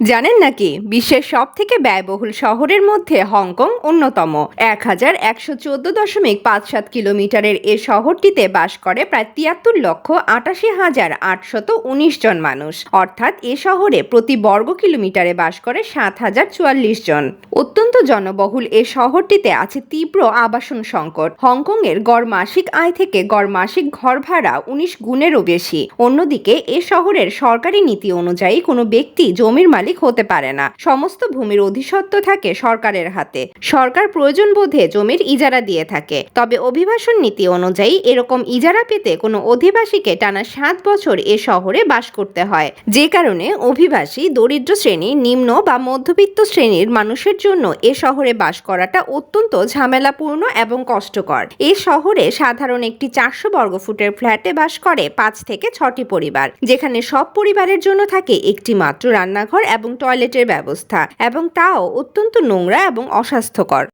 জানেন নাকি? বিশ্বের সব থেকে ব্যয়বহুল শহরের মধ্যে হংকং অন্যতম। এক হাজার একশো চোদ্দ দশমিক পাঁচ সাত কিলোমিটারের এ শহরটিতে বাস করে প্রায় তিয়াত্তর লক্ষ আটাশি হাজার আটশত উনিশ জন মানুষ। অর্থাৎ এ শহরে প্রতি বর্গ কিলোমিটারে বাস করে সাত হাজার চুয়াল্লিশ জন। অত্যন্ত জনবহুল এ শহরটিতে আছে তীব্র আবাসন সংকট। হংকং এর গড় মাসিক আয় থেকে গড় মাসিক ঘর ভাড়া উনিশ গুণেরও বেশি। অন্যদিকে এ শহরের সরকারি নীতি অনুযায়ী কোনো ব্যক্তি জমির হতে পারে না। সমস্ত ভূমির অধিসত্ত্ব থাকে সরকারের হাতে। সরকার প্রয়োজন বোধে জমির ইজারা দিয়ে থাকে। তবে অভিবাসন নীতি অনুযায়ী এরকম ইজারা পেতে কোনো অধিবাসীকে টানা সাত বছর এ শহরে বাস করতে হয়। যে কারণে অভিবাসী দরিদ্র শ্রেণি, নিম্ন বা মধ্যবিত্ত শ্রেণির মানুষের জন্য এ শহরে বাস করাটা অত্যন্ত ঝামেলাপূর্ণ এবং কষ্টকর। এ শহরে সাধারণ একটি চারশো বর্গফুটের ফ্ল্যাটে বাস করে পাঁচ থেকে ছটি পরিবার। যেখানে সব পরিবারের জন্য থাকে একটি মাত্র রান্নাঘর এবং টয়লেটের ব্যবস্থা এবং তাও অত্যন্ত নোংরা এবং অস্বাস্থ্যকর।